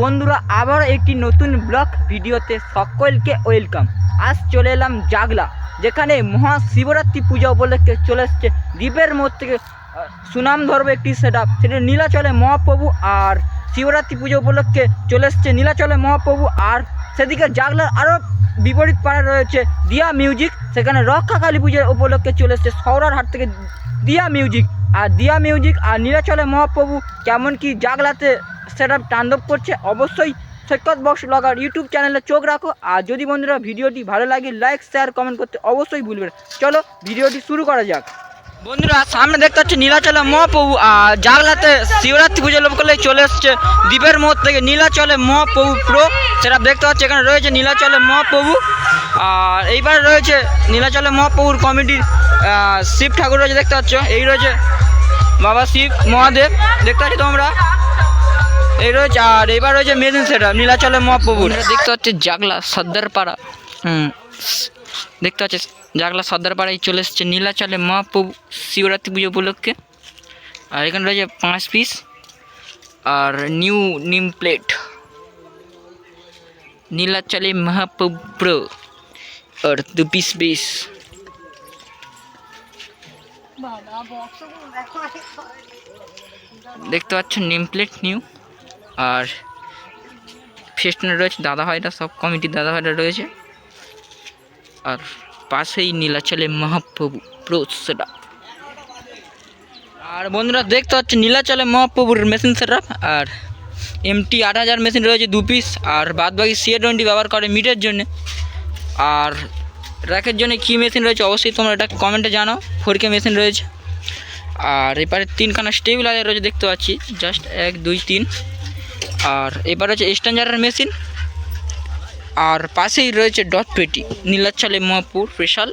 বন্ধুরা আবার একটি নতুন ব্লগ ভিডিওতে সকলকে ওয়েলকাম। আজ চলে এলাম জাগলা যেখানে মহাশিবরাত্রি পূজা উপলক্ষে চলে এসছে দ্বীপের মোড় থেকে সুনাম ধরবে একটি সেট আপ সেটা নীলাচলে মহাপ্রভু আর শিবরাত্রি পুজো উপলক্ষে চলে এসছে নীলাচলে মহাপ্রভু আর সেদিকে জাগলার আরও বিপরীত পাড়ে রয়েছে দিয়া মিউজিক, সেখানে রক্ষা কালী পুজোর উপলক্ষে চলে এসছে সৌরার হাট থেকে দিয়া মিউজিক। আর দিয়া মিউজিক আর নীলাচলে মহাপ্রভু কেমন কি জাগলাতে সেট আপ তাণ্ডব করছে, অবশ্যই সৈকত বক্স ব্লগার ইউটিউব চ্যানেলে চোখ রাখো। আর যদি বন্ধুরা ভিডিওটি ভালো লাগে, লাইক শেয়ার কমেন্ট করতে অবশ্যই ভুলবেন চলো, ভিডিওটি শুরু করা যাক। বন্ধুরা সামনে দেখতে হচ্ছে নীলাচলে মহাপ্রভু আর জাগলাতে শিবরাত্রি পুজো লোক করলে চলে এসছে। দ্বীপের মোড় থেকে নীলাচলে মহাপ্রভু প্রো সেটা দেখতে পাচ্ছি এখানে রয়েছে নীলাচলে মহাপ্রভু। আর এইবার রয়েছে নীলাচলে মহাপ্রভুর কমিটির শিব ঠাকুর রয়েছে দেখতে পাচ্ছ। এই রয়েছে বাবা শিব মহাদেব দেখতে পাচ্ছ তোমরা? এই রয়েছে আর এইবার রয়েছে মেদিন সেটা নীলাচলে মহাপ্রভুর। দেখতে পাচ্ছি জাগলা সর্দারপাড়া। হুম। দেখতে পাচ্ছি জাগলা সর্দারপাড়ায় চলে এসছে। নীলাচলে মহাপ্রভু শিবরাত্রি পুজো উপলক্ষে। আর এখানে রয়েছে পাঁচ পিস আর নিউ নিম প্লেট নীলাচলে মহাপ্রভু আর দু পিস পিস দেখতে পাচ্ছ নিম প্লেট নিউ আর ফেস্টনে রয়েছে দাদা ভাইরা সব কমিটির দাদা ভাইরা রয়েছে। আর পাশেই নীলাচলে মহাপ্রভু প্রোসেটা আর বন্ধুরা দেখতে পাচ্ছ নীলাচলে মহাপ্রভুর মেশিন সেটআপ আর এমটি আট হাজার মেশিন রয়েছে দু পিস আর বাদ বাকি সিএ টোয়েন্টি ব্যবহার করে মিটের জন্য। আর র্যাকের জন্য কী মেশিন রয়েছে অবশ্যই তোমরা এটা কমেন্টে জানাও। ফোর কে মেশিন রয়েছে। আর এবারে তিনখানা স্টেবিলাইজার রয়েছে দেখতে পাচ্ছি। জাস্ট এক, দুই, তিন। আর এবার হচ্ছে স্ট্যান্ডার্ডের মেশিন আর পাশেই রয়েছে ডট পেটি নীলাচলে মহাপুর স্পেশাল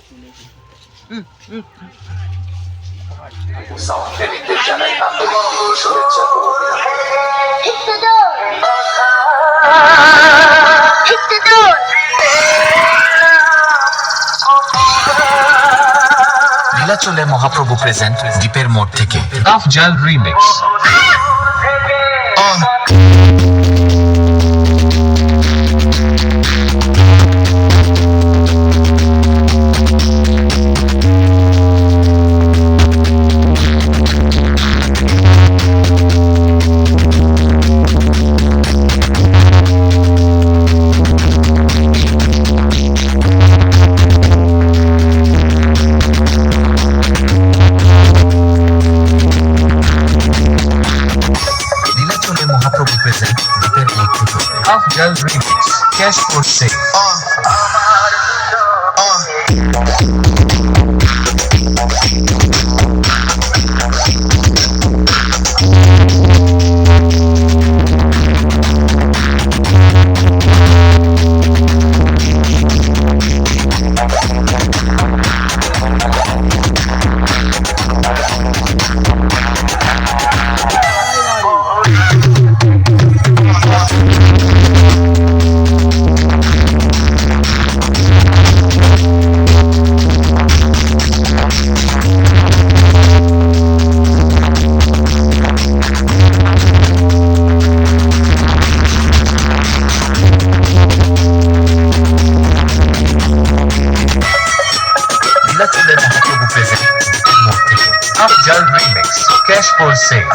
নীলাচলে মহাপ্রভু প্রেজেন্ট দ্বীপের মোড় থেকে Afjal Remix. Cash for sale নীলাচলে Mahaprabhu present Afjal Remix. Cash for sale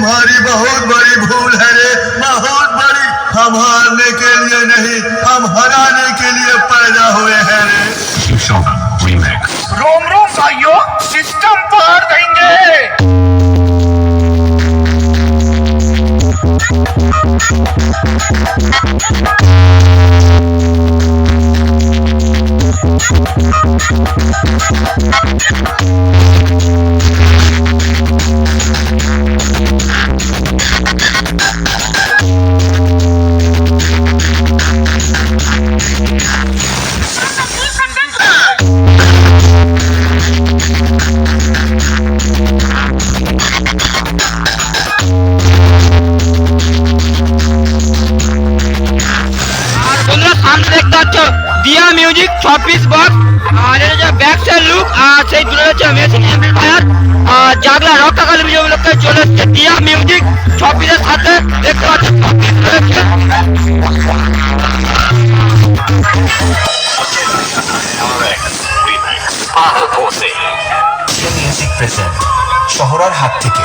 तुम्हारी बहुत बड़ी भूल है रे। बहुत बड़ी। हम हारने के लिए नहीं हम हराने के लिए पैदा हुए हैं रे. रोम रोम भाइयों सिस्टम पार देंगे। আর লুক আর সেই দূরে হচ্ছে মেশিন অ্যাম্পলিফায়ার আর জাগলা রক্ষাকালী পুজো উপলক্ষে চলে এসছে দিয়া মিউজিক ছ সাথে দেখতে পাচ্ছ ছ পিস রয়েছে মিউজিক প্রেজেন্ট শহরার হাত থেকে।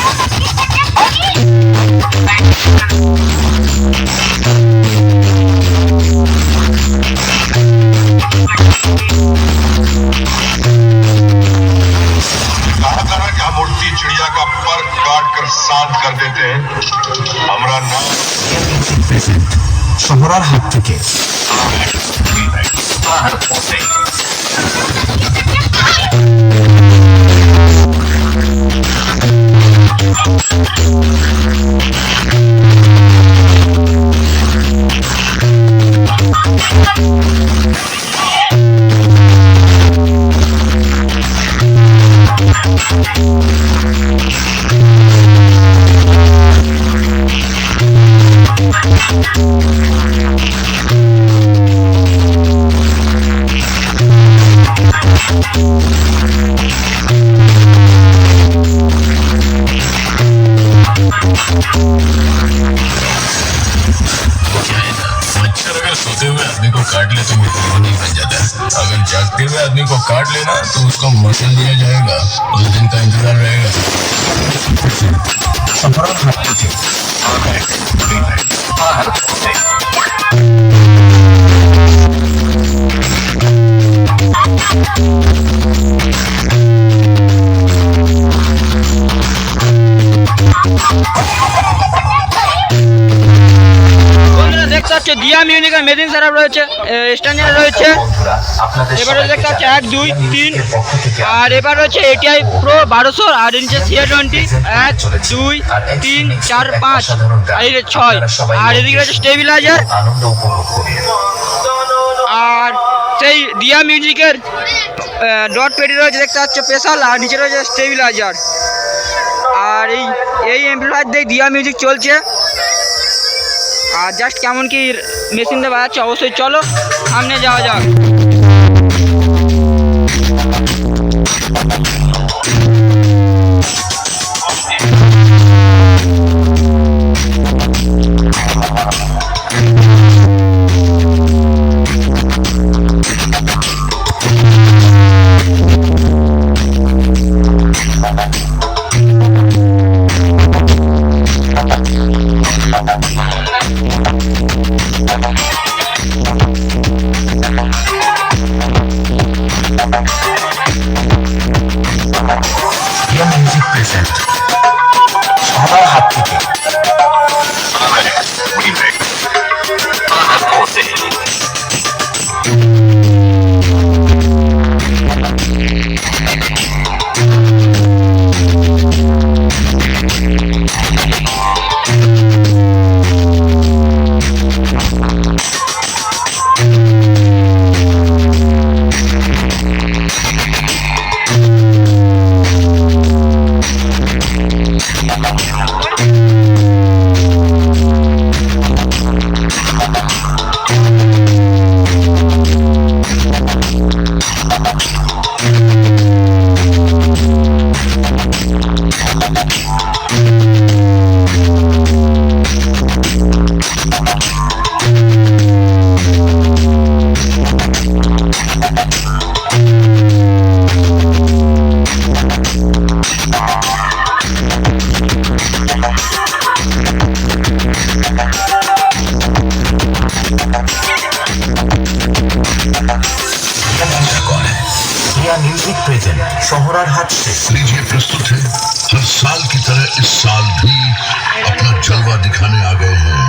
আমরা সহরার হাত থেকে मच्छर अगर तो नहीं बन जाता अगर जागते हुए आदमी को काट लेना तो उसको दिया जाएगा उस दिन का इंतज़ार रहेगा দিয়া মিউজিকের মেদিন সারাপ রয়েছে স্ট্যান্ডার্ড রয়েছে। এবারে সবাইকে দেখতে পাচ্ছি এক, দুই, তিন, আর এবার হচ্ছে এটিআই প্রো বারোশো আর নিচে সিএ টোয়েন্টি এক, দুই, তিন, চার, পাঁচ, আর ছয়। আর এদিকে রয়েছে স্টেবিলাইজার আর সেই দিয়া মিউজিকের ডট পেটি রয়েছে, দেখতে পাচ্ছ স্পেশাল আর নিচে রয়েছে স্টেবিলাইজার আর এই এই এমপ্লয়ার দিয়ে দিয়া মিউজিক চলছে। আর জাস্ট কেমন কি মেশিন দিয়ে বাজাচ্ছে অবশ্যই চলো সামনে যাওয়া যাক। प्रेजेंट शोहरार हाथ से लीजिए प्रस्तुत है, हर साल की तरह इस साल भी अपना जलवा दिखाने आ गए हैं।